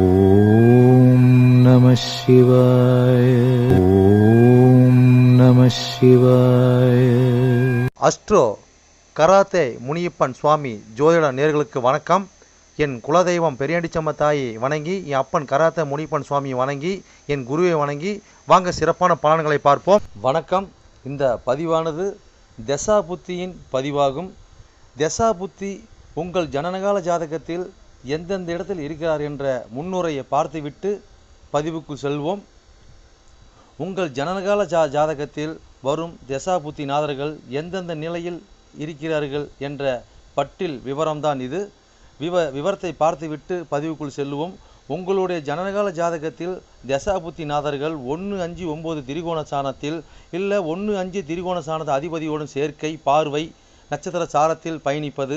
ஓம் நம சிவாய. ஓம் நம சிவாய. அஸ்ட்ரோ கராத்தே முனியப்பன் சுவாமி ஜோதிட நேர்களுக்கு வணக்கம். என் குலதெய்வம் பெரியாண்டிச்சம்ம தாயை வணங்கி என் அப்பன் கராத்தே முனியப்பன் சுவாமியை வணங்கி என் குருவை வணங்கி வாங்க சிறப்பான பலன்களை பார்ப்போம். வணக்கம். இந்த பதிவானது தசா புத்தியின் பதிவாகும். தசா புத்தி உங்கள் ஜனனகால ஜாதகத்தில் எந்தெந்த இடத்தில் இருக்கிறார் என்ற முன்னுரையை பார்த்துவிட்டு பதிவுக்கு செல்வோம். உங்கள் ஜனனகால ஜா ஜாதகத்தில் வரும் தசாபுத்தி நாதர்கள் எந்தெந்த நிலையில் இருக்கிறார்கள் என்ற பட்டில் விவரம்தான் இது. விவ விவரத்தை பார்த்துவிட்டு பதிவுக்குள் செல்லுவோம் உங்களுடைய ஜனனகால ஜாதகத்தில் தசாபுத்தி நாதர்கள் ஒன்று அஞ்சு ஒம்பது திரிகோண சாணத்தில் இல்லை ஒன்று அஞ்சு திரிகோண சாணத்தை அதிபதியோடும் சேர்க்கை பார்வை நட்சத்திர சாரத்தில் பயணிப்பது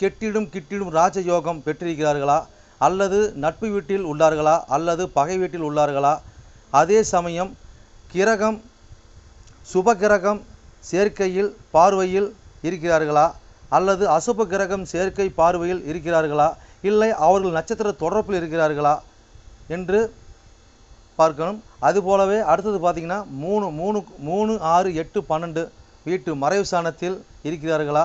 கெட்டிடும் கிட்டிடும் ராஜயோகம் பெற்றிருக்கிறார்களா? அல்லது நட்பு வீட்டில் உள்ளார்களா? அல்லது பகை வீட்டில் உள்ளார்களா? அதே சமயம் கிரகம் சுப கிரகம் சேர்க்கையில் பார்வையில் இருக்கிறார்களா? அல்லது அசுப கிரகம் சேர்க்கை பார்வையில் இருக்கிறார்களா? இல்லை அவர்கள் நட்சத்திர தொடர்பில் இருக்கிறார்களா? என்று பார்க்கணும். அதுபோலவே அடுத்தது பார்த்தீங்கன்னா மூணு மூணு மூணு ஆறு எட்டு பன்னெண்டு வீட்டு மறைவு ஸ்தானத்தில் இருக்கிறார்களா?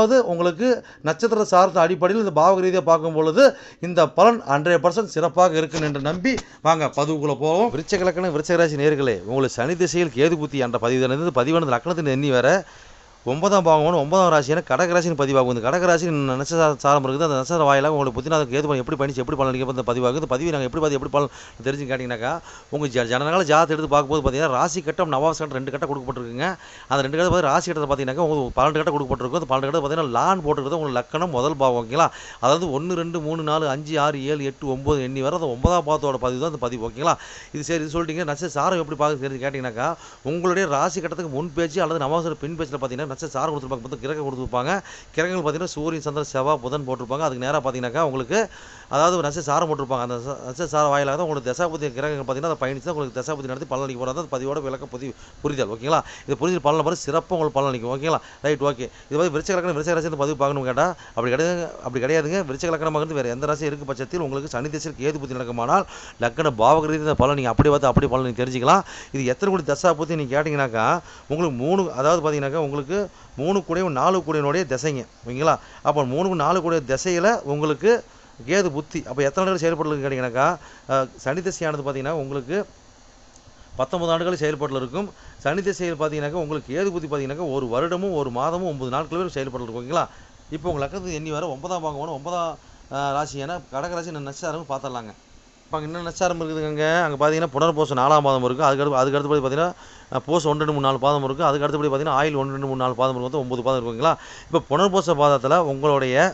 பர்சன்டாவது உங்களுக்கு நட்சத்திர சார்ந்த அடிப்படையில் இந்த பாவக ரீதியாக பார்க்கும் பொழுது இந்த பலன் ஹண்ட்ரட் பர்சன்ட் சிறப்பாக இருக்கும் என்று நம்பி வாங்க பதிவுக்குள்ளே போவோம். விருச்ச கலக்கணம் விருச்சகராசி நேர்களே உங்களுக்கு சனி திசையில் கேது புத்தி என்ற பதிவு பதிவானது லக்கணத்தின் எண்ணி வேற ஒன்பதாம் பாவம் ஒன்பதாம் ராசியான கடகராசின்னு பதிவாகும். இந்த கடகராசி நட்சத்திர சாரம் இருக்குது. அந்த நட்சத்திர வாயிலாக உங்களுக்கு புத்தினாதுக்கு ஏது பண்ணி எப்படி பண்ணிச்சு எப்படி பலன் இந்த பதிவாகுது இந்த பதிவு நாங்கள் எப்படி பார்த்து எப்படி பலன் தெரிஞ்சு கேட்டிங்கனாக்கா உங்கள் ஜ ஜனநாள ஜாதத்தை எடுத்து பார்க்கும்போது பார்த்தீங்கன்னா ராசி கட்டம் நவாஸ் கட்டம் ரெண்டு கட்டம் கொடுக்கப்பட்டிருக்குங்க. அந்த ரெண்டு கட்டம் பார்த்து ராசி கட்டத்தை பார்த்தீங்கன்னாக்கா உங்களுக்கு பன்னெண்டு கட்டம் கொடுக்கப்பட்டிருக்கும். அந்த பன்னெண்டு கட்டம் பார்த்தீங்கன்னா லான் போட்டுருக்கிறது உங்களுக்கு லக்கணம் முதல் பாவம் ஓகேங்களா? அதாவது ஒன்று ரெண்டு மூணு நாலு அஞ்சு ஆறு ஏழு எட்டு ஒம்பது எண்ணி வர அந்த ஒன்பதாம் பாவத்தோட பதிவு தான் அந்த பதிவு ஓகேங்களா? இது சரி இது சொல்லிட்டீங்க. நட்சத்திர சாரம் எப்படி பார்க்க தெரிஞ்சு கேட்டிங்கனாக்கா உங்களுடைய ராசி கட்டத்துக்கு முன் பேச்சு அல்லது நவாசர பின் பேச்சில் பார்த்தீங்கன்னா நட்சத்திர சாரம் கொடுத்துருப்பாங்க மொத்தம் கிரகம் கொடுத்துருப்பாங்க கிரகங்கள் பார்த்தீங்கன்னா சூரியன் சந்திரன் செவ்வாய் புதன் போட்டிருப்பாங்க. அதுக்கு நேராக பார்த்தீங்கன்னாக்கா உங்களுக்கு அதாவது நட்சத்திர சாரம் போட்டிருப்பாங்க. அந்த நட்சத்திர சார வாயிலாக தான் உங்களுக்கு தசாபதி கிரகங்கள் பார்த்தீங்கன்னா அதை பயணித்து தான் உங்களுக்கு தசாபதி நடத்தி பலன் அளிக்க அந்த பதிவோட விளக்க பதிவு புரிதல். ஓகேங்களா? இது புரிதல் பலன் மாதிரி சிறப்பாக உங்களுக்கு பலன் ஓகேங்களா? Right okay. இது மாதிரி விருச்ச கலக்கணம் விருச்ச ராசி பதிவு பார்க்கணும் கேட்டால் அப்படி கிடையாது அப்படி கிடையாதுங்க. விருச்ச கலக்கணமாக இருந்து வேறு எந்த ராசி இருக்கு பட்சத்தில் உங்களுக்கு சனி திசையில் கேது புத்தி நடக்குமானால் லக்கண பாவக ரீதியில் பலன் நீங்கள் அப்படி பார்த்து அப்படி பலன் நீங்கள் தெரிஞ்சுக்கலாம். இது எத்தனை கோடி தசா பற்றி நீங்கள் கேட்டிங்கனாக்கா உங்களுக்கு மூணு அதாவது பார்த்தீங்கன்னாக்கா உங்களுக்கு மூணு கூடையும் நாலு கூடையினுடைய திசைங்க. ஓகேங்களா அப்போ மூணு நாலு கூடைய திசையில் உங்களுக்கு கேது புத்தி. அப்போ எத்தனை நாட்கள் செயல்படலுக்கு கேட்டிங்கனாக்கா சனி திசையானது பார்த்தீங்கன்னா உங்களுக்கு பத்தொன்பது ஆண்டுகள் செயல்பாட்டில் இருக்கும். சனி திசையில் பார்த்தீங்கன்னாக்கா உங்களுக்கு கேது புத்தி பார்த்தீங்கன்னாக்கா ஒரு வருடமும் ஒரு மாதமும் ஒன்பது நாட்கள் வரை செயல்பாட்டில் இருக்கும் ஓகேங்களா? இப்போ உங்கள் லக்கத்துக்கு எண்ணி வர ஒன்பதாம் பாகம் ஒன்பதாம் ராசி ராசியான கடகராசி நட்சத்திரம் பார்த்துடலாங்க. இப்போ அங்கே இன்னும் நட்சத்திரம் இருக்குதுங்க. அங்கே பார்த்தீங்கன்னா புனர்போசம் நாலாம் பாதம் இருக்குது அதுக்கு அதுக்கடுத்து அதுக்கு அடுத்தபடி பார்த்தீங்கன்னா போஸ் ஒன்று ரெண்டு மூணு நாலு பாதம் இருக்குது அதுக்கு அடுத்தபடி பார்த்தீங்கன்னா ஆயில் ஒன்று ரெண்டு மூணு நாலு பாதம் இருக்குது ஒம்பது பாதம் இருக்குங்களா இப்போ புனர்போச பாதத்தில் உங்களுடைய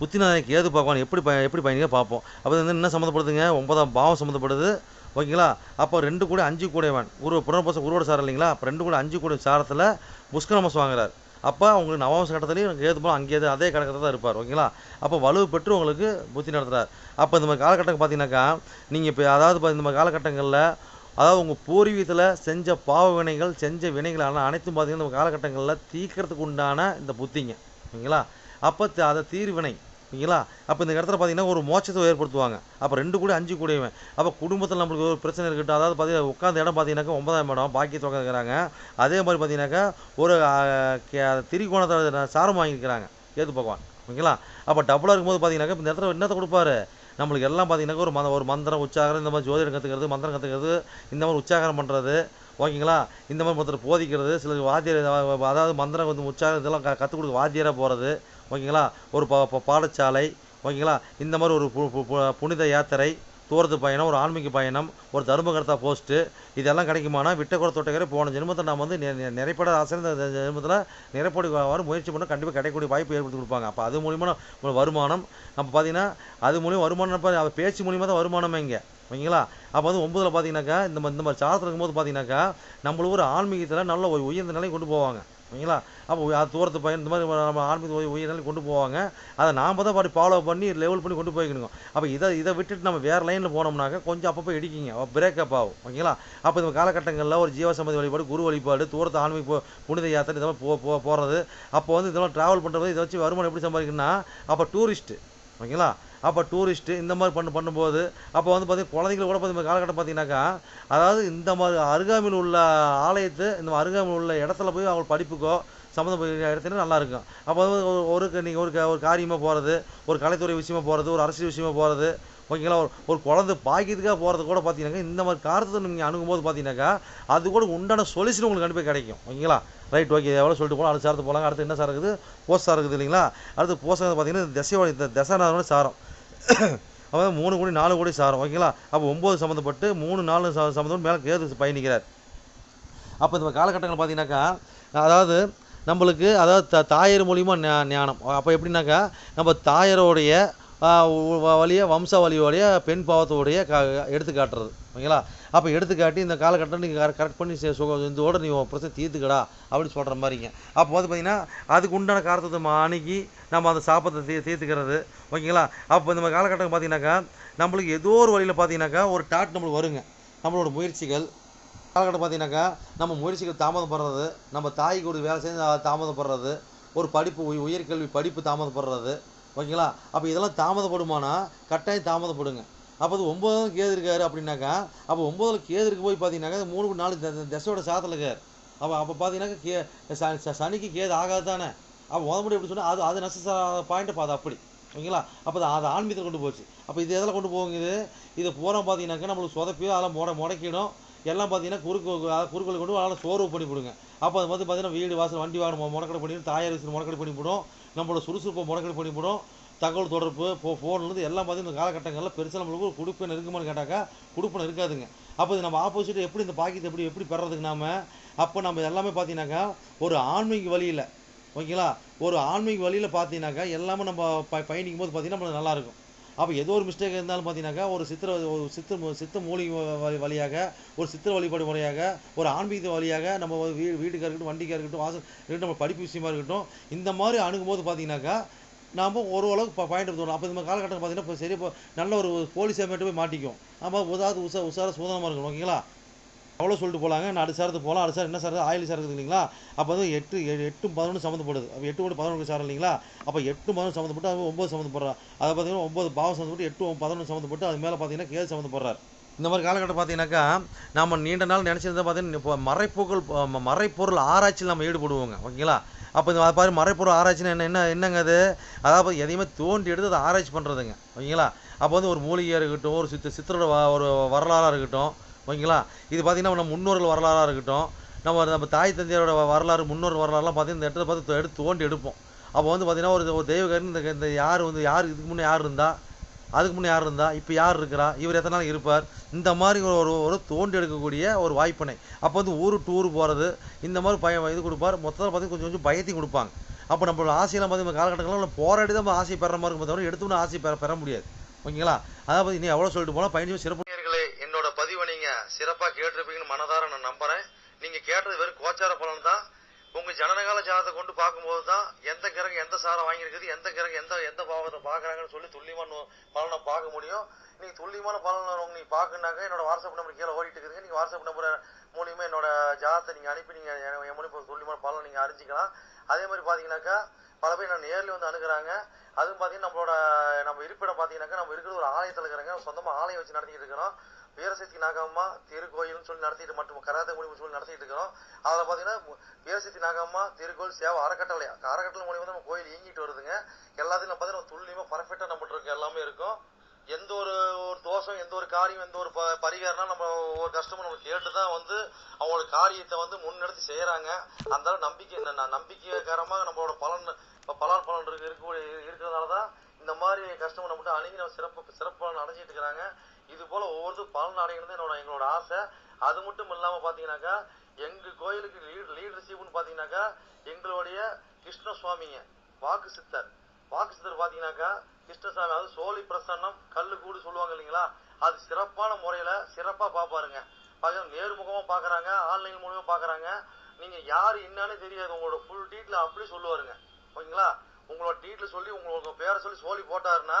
புத்திநாயக ஏது பகவான் எப்படி ப எப்படி பயணிக்க பார்ப்போம். அப்போ வந்து என்ன சம்மந்தப்படுதுங்க? ஒன்பதாம் பாவம் சம்மந்தப்படுது ஓகேங்களா? அப்போ ரெண்டு கூட அஞ்சு கூடையவன். உருவ புனர்போசம் உருவோட சாரம் இல்லைங்களா? அப்போ ரெண்டு கூட அஞ்சு கூட சாரத்தில் புஷ்கரமஸ் வாங்குறாரு. அப்போ உங்களுக்கு நவாம்ச கட்டத்துலேயும் ஏது போல அங்கேயே அதே கடக்கத்தில் தான் இருப்பார் ஓகேங்களா? அப்போ வலு பெற்று உங்களுக்கு புத்தி நடத்துகிறார் அப்போ இந்த மாதிரி காலகட்டம் பார்த்தீங்கன்னாக்கா நீங்கள் இப்போ அதாவது இந்த மாதிரி காலகட்டங்களில் அதாவது உங்கள் பூர்வீகத்தில் செஞ்ச பாவ வினைகள் செஞ்ச வினைகள் ஆனால் அனைத்தும் பார்த்தீங்கன்னா நம்ம காலகட்டங்களில் தீர்க்கறதுக்கு உண்டான இந்த புத்திங்க ஓகேங்களா? அப்போ த- அதை தீர்வினை ஓகேங்களா? அப்போ இந்த இடத்துல பார்த்தீங்கன்னா ஒரு மோட்சத்தை ஏற்படுத்துவாங்க. அப்போ ரெண்டு கூட அஞ்சு கூடையவன். அப்போ குடும்பத்தில் நம்மளுக்கு ஒரு பிரச்சனை இருக்கட்டும். அதாவது பார்த்தீங்கன்னா உட்காந்த இடம் பார்த்தீங்கன்னாக்கா ஒன்பதாம் இடம் பாக்கியத்தை உட்காந்துக்கிறாங்க அதே மாதிரி பார்த்தீங்கன்னாக்கா ஒரு கே- திரிகோணத்தை சாரம் வாங்கியிருக்கிறாங்க. ஏது பகவான். ஓகேங்களா? அப்போ டபுளாக இருக்கும்போது பார்த்தீங்கன்னாக்கா இந்த இடத்துல என்னத்தை கொடுப்பாரு? நம்மளுக்கு எல்லாம் பார்த்தீங்கன்னாக்கா ஒரு மந்த ஒரு மந்திரம் உச்சாகரம் இந்த மாதிரி ஜோதிடம் கற்றுக்கிறது மந்திரம் கற்றுக்கிறது இந்த மாதிரி உச்சாகரம் பண்ணுறது ஓகேங்களா? இந்த மாதிரி மொத்தத்தில் போதிக்கிறது சில வாத்தியர் அதாவது மந்திரம் வந்து உச்சாரம் இதெல்லாம் க கற்றுக் கொடுக்க வாத்தியராக போகிறது ஓகேங்களா? ஒரு பா பாடசாலை ஓகேங்களா? இந்த மாதிரி ஒரு பு- பு- பு- புனித யாத்திரை தூரத்து பயணம் ஒரு ஆன்மீக பயணம் ஒரு தர்மகர்த்தா போஸ்ட்டு இதெல்லாம் கிடைக்குமானா விட்டக்குற தொட்டக்கரை போன ஜென்மத்தை நாம் வந்து நெ- நிறைப்பட ஆசிரியர் இந்த ஜென்மத்தில் நிறைப்படி வர முயற்சி பண்ணால் கண்டிப்பாக கிடைக்கக்கூடிய வாய்ப்பு ஏற்படுத்தி கொடுப்பாங்க. அப்போ அது மூலிமா வருமானம் அப்போ பார்த்தீங்கன்னா அது மூலியம் வருமானம் இப்போ பேச்சு மூலியமாக தான் வருமானமே இங்கே. ஓகேங்களா? அப்போ வந்து ஒம்பதில் பார்த்தீங்கன்னாக்கா இந்த மாதிரி இந்த மாதிரி சாரத்தில் இருக்கும்போது பார்த்தீங்கன்னாக்கா நம்மளுக்கு ஒரு ஆன்மீகத்தில் நல்ல ஒரு உயர்ந்த நிலைக்கு கொண்டு போவாங்க. ஓகேங்களா அப்போ அது தூரத்து பயன் இந்த மாதிரி நம்ம ஆன்மீக உய- உயர் கொண்டு போவாங்க. அதை நாம் தான் பாடி ஃபாலோ பண்ணி லெவல் பண்ணி கொண்டு போய்க்கணுங்க. அப்போ இதை இதை விட்டுட்டு நம்ம வேறு லைனில் போனோம்னாக்க கொஞ்சம் அப்பப்போ இடிக்கிங்க. பிரேக்கப் ஆகும். ஓகேங்களா? அப்போ இந்த காலகட்டங்களில் ஒரு ஜீவசம்மதி வழிபாடு குரு வழிபாடு தூரத்து ஆன்மீக புனித யாத்திரை இதெல்லாம் போ போ போகிறது அப்போ வந்து இதெல்லாம் ட்ராவல் பண்ணுறது இதை வச்சு வருமானம் எப்படி சம்பாதிக்கணும்னா அப்போ டூரிஸ்ட்டு ஓகேங்களா? அப்போ டூரிஸ்ட்டு இந்த மாதிரி பண்ணு பண்ணும்போது அப்போ வந்து பார்த்தீங்கன்னா குழந்தைங்களை கூட பார்த்திங்கன்னா காலகட்டம் பார்த்தீங்கன்னாக்கா அதாவது இந்த மாதிரி அருகாமையில் உள்ள ஆலயத்தை இந்த மாதிரி அருகாமையில் உள்ள இடத்துல போய் அவங்க படிப்புக்கோ சம்மந்தப்பட்ட இடத்துல நல்லா இருக்கும். அப்போ வந்து ஒரு- ஒரு நீங்கள் ஒரு க- ஒரு காரியமாக போகிறது ஒரு கலைத்துறை விஷயமா போகிறது ஒரு அரசியல் விஷயமா போகிறது ஓகேங்களா? ஒரு ஒரு குழந்தை பாக்கியத்துக்காக போகிறது கூட பார்த்தீங்கன்னாக்கா இந்த மாதிரி காரத்தை நீங்கள் அணுகும்போது பார்த்தீங்கன்னாக்கா அது கூட உண்டான சொல்யூஷன் உங்களுக்கு கண்டிப்பாக கிடைக்கும். ஓகேங்களா? ரைட் ஓகே எவ்வளோ சொல்லிட்டு போகலாம் அடுத்த சாரத்து போகலாம் அடுத்து என்ன சார் இருக்குது? போஸ்ட் சார் இருக்குது இல்லைங்களா? அடுத்து போஸ்ட் பார்த்தீங்கன்னா இந்த தசை இந்த சாரம். அப்போ மூணு கோடி நாலு கோடி சாரம். ஓகேங்களா? அப்போ ஒம்பது சம்மந்தப்பட்டு மூணு நாலு ச- சம்மந்தப்பட்டு மேலே கேது பயணிக்கிறார். அப்போ இந்த காலகட்டங்கள் பார்த்தீங்கன்னாக்கா அதாவது நம்மளுக்கு அதாவது த தாயர் மூலிமா ஞானம். அப்போ எப்படின்னாக்கா நம்ம தாயரோடைய வழிய வம்சாவளியோடைய பெண் பாவத்தோடைய க எடுத்து காட்டுறது. ஓகேங்களா? அப்போ எடுத்துக்காட்டி இந்த காலகட்டம் நீங்கள் கரெக்ட் பண்ணி சே- சுக இதோட நீ உன் பிரச்சனை தீர்த்துக்கடா அப்படின்னு சொல்கிற மாதிரிங்க. அப்போ வந்து பார்த்தீங்கன்னா அதுக்கு உண்டான காரணத்தை நம்ம அணுகி நம்ம அந்த சாப்பத்தை தீ தீர்த்துக்கிறது. ஓகேங்களா? அப்போ இந்த மாதிரி காலகட்டம் பார்த்தீங்கன்னாக்கா நம்மளுக்கு ஏதோ ஒரு வழியில் பார்த்தீங்கன்னாக்கா ஒரு டாட் நம்மளுக்கு வருங்க. நம்மளோட முயற்சிகள். காலகட்டம் பார்த்தீங்கன்னாக்கா நம்ம முயற்சிகள் தாமதப்படுறது நம்ம தாய்க்கு ஒரு வேலை செஞ்சு தாமதப்படுறது ஒரு படிப்பு உயர்கல்வி படிப்பு தாமதப்படுறது. ஓகேங்களா? அப்போ இதெல்லாம் தாமதப்படுமானா கட்டாயம் தாமதப்படுங்க. அப்போ அது ஒன்பதாம் கேது இருக்காரு அப்படின்னாக்கா அப்போ ஒன்பதுல கேதுருக்கு போய் பார்த்தீங்கன்னாக்கா மூணு நாலு த- தசையோட சாதத்தில் இருக்கார். அப்போ அப்போ பார்த்தீங்கன்னாக்கா கே ச- ச- சனிக்கு கேது ஆகாது தானே. அப்போ முதமுடி எப்படி சொன்னால் அது அது நெசச பாயிண்ட்டை பார்த்து அப்படி. ஓகேங்களா? அப்போ அது அது ஆன்மீகத்தில் கொண்டு போச்சு. அப்போ இது எதில் கொண்டு போகுங்க இது? இது பூரா பார்த்தீங்கன்னாக்கா நம்மளுக்கு சொதப்பி அதெல்லாம் முட முடக்கிடும் எல்லாம் பார்த்தீங்கன்னா குறுக்கு அதாவது கொண்டு அதெல்லாம் சோர்வு பண்ணி போடுங்க. அப்போ அது வந்து பார்த்தீங்கன்னா வீடு வாசல் வண்டி வாகனம் முடக்கடை பண்ணிவிடும் தாயார் விசிறு முடக்கடை பண்ணிவிடும் நம்மளோட சுறுசுறுப்பை முடக்கடை பண்ணிவிடும். தகவல் தொடர்பு இப்போ ஃபோன்லேருந்து எல்லாம் பார்த்தீங்கன்னா இந்த காலகட்டங்களில் பெருசாக நம்மளுக்கு ஒரு குடுப்பன் இருக்குமான்னு கேட்டாக்கா குடுப்பன் இருக்காதுங்க. அப்போ இது நம்ம ஆப்போசிட் எப்படி இந்த பாக்கியத்தை எப்படி எப்படி பெறதுக்கு நாம் அப்போ நம்ம எல்லாமே பார்த்தீங்கன்னாக்கா ஒரு ஆன்மீக வழியில் ஓகேங்களா? ஒரு ஆன்மீக வழியில் பார்த்தீங்கன்னாக்கா எல்லாமே நம்ம ப பயணிக்கும் போது பார்த்தீங்கன்னா நம்மளுக்கு நல்லாயிருக்கும் அப்போ ஏதோ ஒரு மிஸ்டேக் இருந்தாலும் பார்த்தீங்கன்னாக்கா ஒரு சித்திர ஒரு சித்த சித்த மூலிகை வழியாக ஒரு சித்திர வழிபாடு முறையாக ஒரு ஆன்மீக வழியாக நம்ம ஒரு வீ வீட்டுக்காக இருக்கட்டும் வண்டிக்காக இருக்கட்டும் வாசல் இருக்கட்டும் நம்ம படிப்பு விஷயமா இருக்கட்டும் இந்த மாதிரி அணுகும்போது பார்த்தீங்கன்னாக்கா நாம் ஓரளவுக்கு அளவுக்கு பாயிண்ட் தோணும் அப்போ இந்த மாதிரி காலகட்டம் பார்த்தீங்கன்னா இப்போ சரி இப்போ நல்ல ஒரு போலீஸ் அமைட்டு போய் மாட்டிக்கும் நம்ம உதாவது உஷா உசார சூதனமாக இருக்கணும் ஓகேங்களா? அவ்வளோ சொல்லிட்டு போகலாங்க நான் அடுத்த சாரத்துக்கு போகலாம் அடுத்த சார் என்ன சார் ஆயில் சார் இருக்குது இல்லைங்களா? அப்போ வந்து எட்டு எட்டு பதினொன்று சம்மந்தப்படுது அப்போ எட்டு ஒன்று பதினொன்று சார் இல்லைங்களா? அப்போ எட்டு பதினொன்று சம்மந்தப்பட்டு அது ஒம்பது சம்மந்தப்படுறா அதை பார்த்தீங்கன்னா ஒம்பது பாவம் சம்மந்தப்பட்டு எட்டு பதினொன்று சம்மந்தப்பட்டு அது மேலே பார்த்தீங்கன்னா கேது சம்மந்தப்படுறார். இந்த மாதிரி காலகட்டம் பார்த்தீங்கன்னாக்கா நம்ம நீண்ட நாள் நினச்சிருந்தா பார்த்தீங்கன்னா இப்போ மறைப்பொருள் மறைப்பொருள் ஆராய்ச்சியில் நம்ம ஈடுபடுவோங்க ஓகேங்களா? அப்போ இந்த பாரு மறைப்பொருள் ஆராய்ச்சின்னா என்ன என்ன என்னங்க அது? அதாவது எதையுமே தோண்டி எடுத்து அதை ஆராய்ச்சி பண்ணுறதுங்க ஓகேங்களா? அப்போ வந்து ஒரு மூலிகையாக இருக்கட்டும் ஒரு சித்த சித்தரோட வ- ஒரு வரலாறாக இருக்கட்டும் ஓகேங்களா? இது பார்த்தீங்கன்னா நம்ம முன்னோர்கள் வரலாறாக இருக்கட்டும் நம்ம நம்ம தாய் தந்தையரோட வரலாறு முன்னோர் வரலாறுலாம் பார்த்தீங்கன்னா இந்த இடத்துல பார்த்து எடுத்து தோண்டி எடுப்போம். அப்போ வந்து பார்த்தீங்கன்னா ஒரு ஒரு இந்த இந்த யார் வந்து யார் இதுக்கு முன்னே யார் இருந்தால் அதுக்கு முன்னே யார் இருந்தா? இப்போ யார் இருக்கிறா? இவர் எத்தனை நாள் இருப்பார்? இந்த மாதிரி ஒரு ஒரு ஒரு தோண்டி எடுக்கக்கூடிய ஒரு வாய்ப்பினை. அப்போ வந்து ஊர் டூர் போகிறது இந்த மாதிரி பய இது கொடுப்பார். மொத்தத்தில் பார்த்தீங்கன்னா கொஞ்சம் கொஞ்சம் பயத்தையும் கொடுப்பாங்க. அப்போ நம்மளோட ஆசையெல்லாம் பார்த்தீங்கன்னா காலகட்டங்களில் போராடி தான் நம்ம ஆசை பெற மாதிரி இருக்கும் தவிர எடுத்தோம்னா ஆசை பெற பெற முடியாது. ஓகேங்களா? அதாவது நீ எவ்வளோ சொல்லிட்டு போனால் பயணிச்சு சிறப்பு நேயர்களே என்னோட பதிவை நீங்க சிறப்பா கேட்டிருப்பீங்கன்னு மனதார நான் நம்புறேன் நீங்க கேட்டது வெறும் கோச்சார பலன் தான் உங்க ஜனனகால ஜாதகத்தை கொண்டு பார்க்கும்போது தான் எந்த சாரம் வாங்கியிருக்குது எந்த கிரகம் எந்த எந்த பாவத்தை பார்க்குறாங்கன்னு சொல்லி துல்லியமான பலனை பார்க்க முடியும். நீங்கள் துல்லியமான பலனை நீங்கள் நீங்க பார்க்கணுனாக்க என்னோட வாட்ஸ்அப் நம்பர் கீழே ஓடிட்டு இருக்குதுங்க நீங்கள் வாட்ஸ்அப் நம்பர் மூலியமாக என்னோட ஜாதத்தை நீங்கள் அனுப்பி நீங்கள் என் என் ஒரு துல்லியமான பலனை நீங்கள் அறிஞ்சிக்கலாம். அதே மாதிரி பார்த்தீங்கன்னாக்கா பல பேர் நான் நேரில் வந்து அணுகிறாங்க. அதுவும் பார்த்தீங்கன்னா நம்மளோட நம்ம இருப்பிடம் பார்த்தீங்கன்னாக்கா நம்ம இருக்கிற ஒரு ஆலயத்தில் இருக்கிறாங்க. சொந்தமாக ஆலயம் வச்சு நடத்திக்கிட்டு இருக்கிறோம். வீரசக்தி நாகம்மா திருக்கோயில்னு சொல்லி நடத்திட்டு மற்றும் கராத்த முடிவு சொல்லி நடத்திட்டு இருக்கிறோம் அதில் பார்த்தீங்கன்னா வீரசக்தி நாகம்மா திருக்கோயில் சேவை அறக்கட்டளை அறக்கட்டளை மூலியமா தான் நம்ம கோயில் இயங்கிட்டு வருதுங்க. எல்லாத்தையும் பார்த்தீங்கன்னா துல்லியமாக பர்ஃபெக்டாக நம்மகிட்ட இருக்கு எல்லாமே இருக்கும். எந்த ஒரு ஒரு தோஷம் எந்த ஒரு காரியம் எந்த ஒரு ப பரிகாரம்னா நம்ம ஒரு கஸ்டமர் நம்ம கேட்டு தான் வந்து அவங்களோட காரியத்தை வந்து முன்னெடுத்து செய்யறாங்க அந்த நம்பிக்கை ந- நம்பிக்கைகரமாக நம்மளோட பலன் இப்போ பலன் பலன் இருக்கு இருக்கக்கூடிய இருக்கிறதுனால தான் இந்த மாதிரி கஸ்டமர் நம்மகிட்ட அணுகி நம்ம சிறப்பு சிறப்பு பலன் அடைஞ்சிட்டு இருக்கிறாங்க. இது போல ஒவ்வொருத்தரும் பலன் அடையணும்னு என்னோட எங்களோட ஆசை. அது மட்டும் இல்லாம பாத்தீங்கன்னாக்கா எங்க கோயிலுக்கு லீட் லீடர்ஷிப்னு பாத்தீங்கன்னாக்கா எங்களுடைய கிருஷ்ண சுவாமிங்க வாக்கு சித்தர். வாக்கு சித்தர் பாத்தீங்கன்னாக்கா கிருஷ்ணசாமி அது சோழி பிரசன்னம் கல்லு கூடு சொல்லுவாங்க இல்லைங்களா? அது சிறப்பான முறையில சிறப்பா பாப்பாருங்க. பாத்தீங்கன்னா நேர்முகமா பாக்குறாங்க ஆன்லைன் மூலியமா பாக்குறாங்க. நீங்க யாரு என்னன்னு தெரியாது. உங்களோட ஃபுல் டீட்டெயில் அப்படி சொல்லுவாருங்க. ஓகேங்களா? உங்களோட டீட்டெயில் சொல்லி உங்களோட பேரை சொல்லி சோழி போட்டாருன்னா